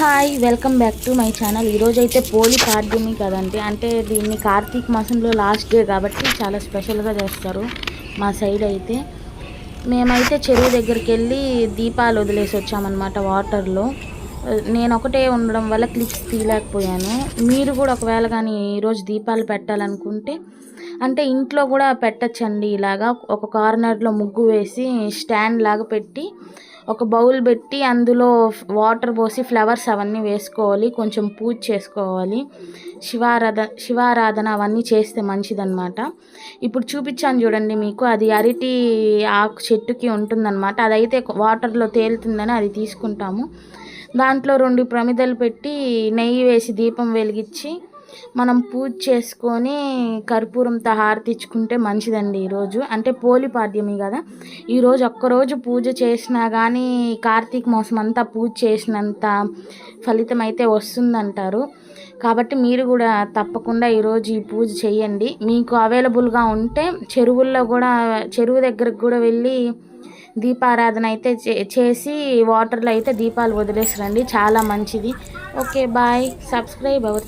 Hi welcome back to my channel. ఈరోజు అయితే పోలి పాడ్యమి కదండి. అంటే దీన్ని కార్తీక మాసంలో లాస్ట్ డే కాబట్టి చాలా స్పెషల్గా చేస్తారు మా సైడ్ అయితే. మేమైతే చెరువు దగ్గరికి వెళ్ళి దీపాలు వదిలేసి వచ్చామన్నమాట వాటర్లో. నేను ఒకటే ఉండడం వల్ల క్లిప్స్ తీయలేకపోయాను. మీరు కూడా ఒకవేళ కానీ ఈరోజు దీపాలు పెట్టాలనుకుంటే అంటే ఇంట్లో కూడా పెట్టచ్చండి ఇలాగా. ఒక కార్నర్లో ముగ్గు వేసి స్టాండ్ లాగా పెట్టి ఒక బౌల్ పెట్టి అందులో వాటర్ పోసి ఫ్లవర్స్ అవన్నీ వేసుకోవాలి. కొంచెం పూజ చేసుకోవాలి. శివారాధ శివారాధన అవన్నీ చేస్తే మంచిదన్నమాట. ఇప్పుడు చూపించాను చూడండి మీకు. అది అరటి ఆకు చెట్టుకి ఉంటుందన్నమాట. అదైతే వాటర్లో తేలుతుందని అది తీసుకుంటాము. దాంట్లో రెండు ప్రమిదలు పెట్టి నెయ్యి వేసి దీపం వెలిగించి మనం పూజ చేసుకొని కర్పూరంతో హారతిచ్చుకుంటే మంచిదండి ఈరోజు. అంటే పోలి పాడ్యమి కదా. ఈరోజు ఒక్కరోజు పూజ చేసినా కానీ కార్తీక మాసం అంతా పూజ చేసినంత ఫలితం అయితే వస్తుందంటారు. కాబట్టి మీరు కూడా తప్పకుండా ఈరోజు ఈ పూజ చేయండి. మీకు అవైలబుల్గా ఉంటే చెరువుల్లో కూడా చెరువు దగ్గరకు కూడా వెళ్ళి దీపారాధన అయితే చేసి వాటర్లో అయితే దీపాలు వదిలేసిరండి చాలా మంచిది. Okay bye. Subscribe our